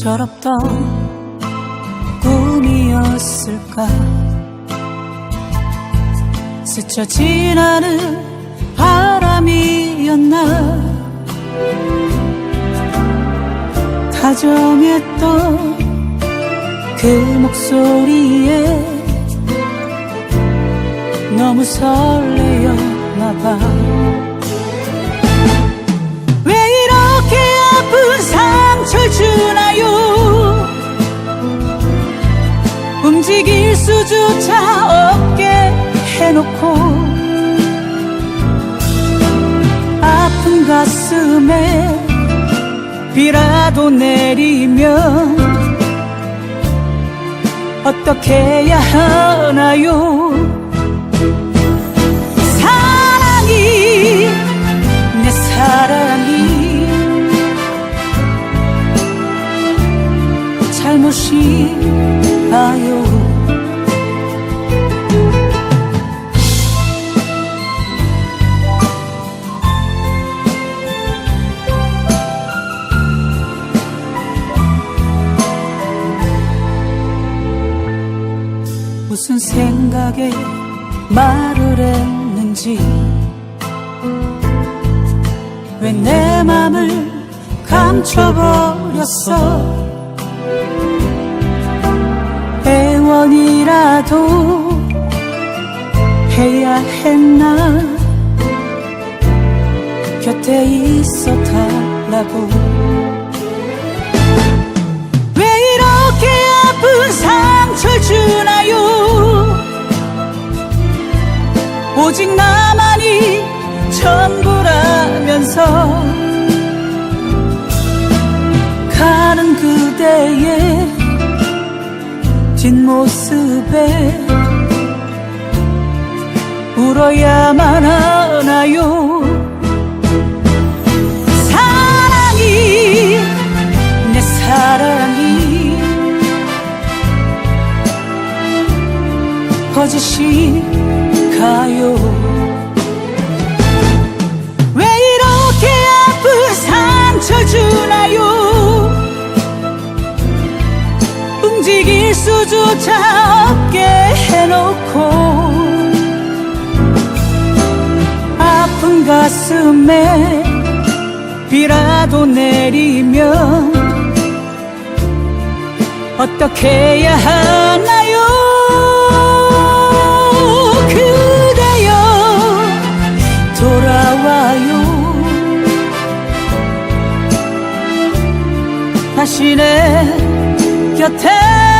철없던 꿈이었을까? 스쳐 지나는 바람이었나? 다정했던 그 목소리에 너무 설레였나봐 수조차 없게 해놓고 아픈 가슴에 비라도 내리면 어떻게 해야 하나요? 사랑이 내 사랑이 잘못인가요 무슨 생각에 말을 했는지. 왜 내 맘을 감춰버렸어? 애원이라도 해야 했나? 곁에 있어 달라고 오직 나만이 전부라면서 가는 그대의 뒷모습에 울어야만 하나요? 사랑이 내 사랑이 거짓 인가요? 왜 이렇게 아픈 상처 주나요? 움직일 수조차 없게 해놓고 아픈 가슴에 비라도 내리면 어떻게 해야 하나요 내 곁에